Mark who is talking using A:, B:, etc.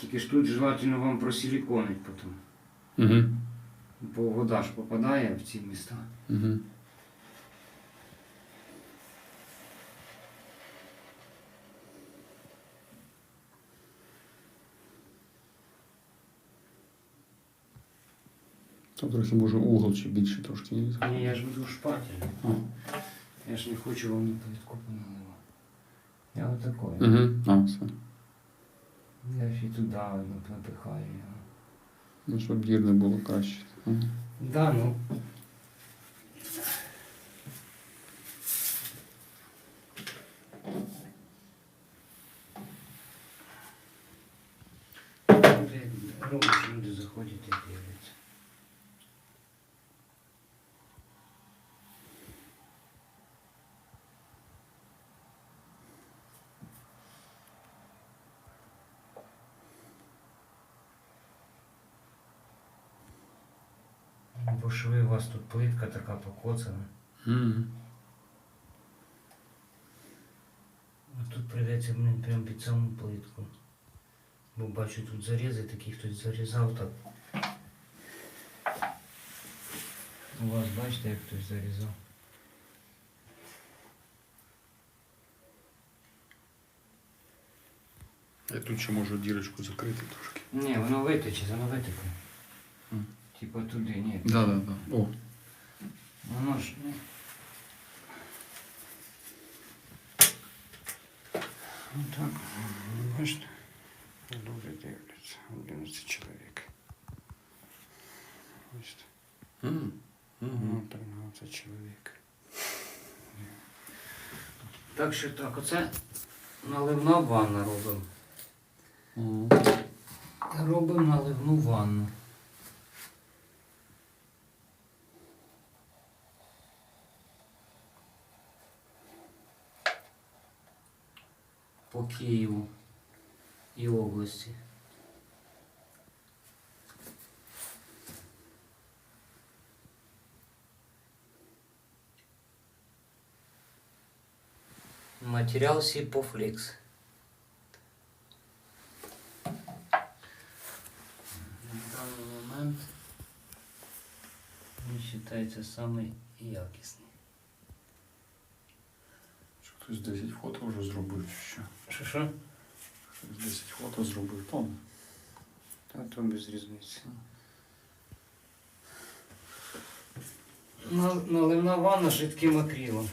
A: Тільки ж тут желательно вам просиліконить потім.
B: Угу.
A: Бо вода ж попадає в ці міста.
B: Угу. Там трохи може угол чи більше трошки не
A: Ні, я ж веду шпатель.
B: А.
A: Я ж не хочу вам на плитку поналивати. Я отакой.
B: Угу. А, все.
A: Я ще й туди напихаю його.
B: Ну, щоб дірне було краще. Ага.
A: Да, ну. Люди заходять і дивляться. Бо шви у вас тут плитка така покоцана.
B: Мгм.
A: А тут прийдеться блин, прям під саму плитку. Бо бачу тут зарізи такі, хтось зарізав так. У вас бачите, як хтось зарізав.
B: Я тут ще можу дірочку закрити трошки.
A: Ні, воно витече, воно витекло.
B: Мгм.
A: Типа туди, ні.
B: Да, да, да. О.
A: Воно ж не. Отак. Бачите? Люди дивляться. 11 чоловік. Бачите? Ну,
B: Мгм.
A: 13 чоловік. Так що так, оце наливна ванна робимо.
B: Мгм.
A: Робимо наливну ванну. По Києву і області. Матеріал Сіпофлікс. На даний момент він вважається самий якісний.
B: Хтось 10 фото вже зробив ще.
A: що. Що?
B: Хтось 10 фото зробив. То.
A: Та то без різниці. На- Наливна ванна з жидким акрилом.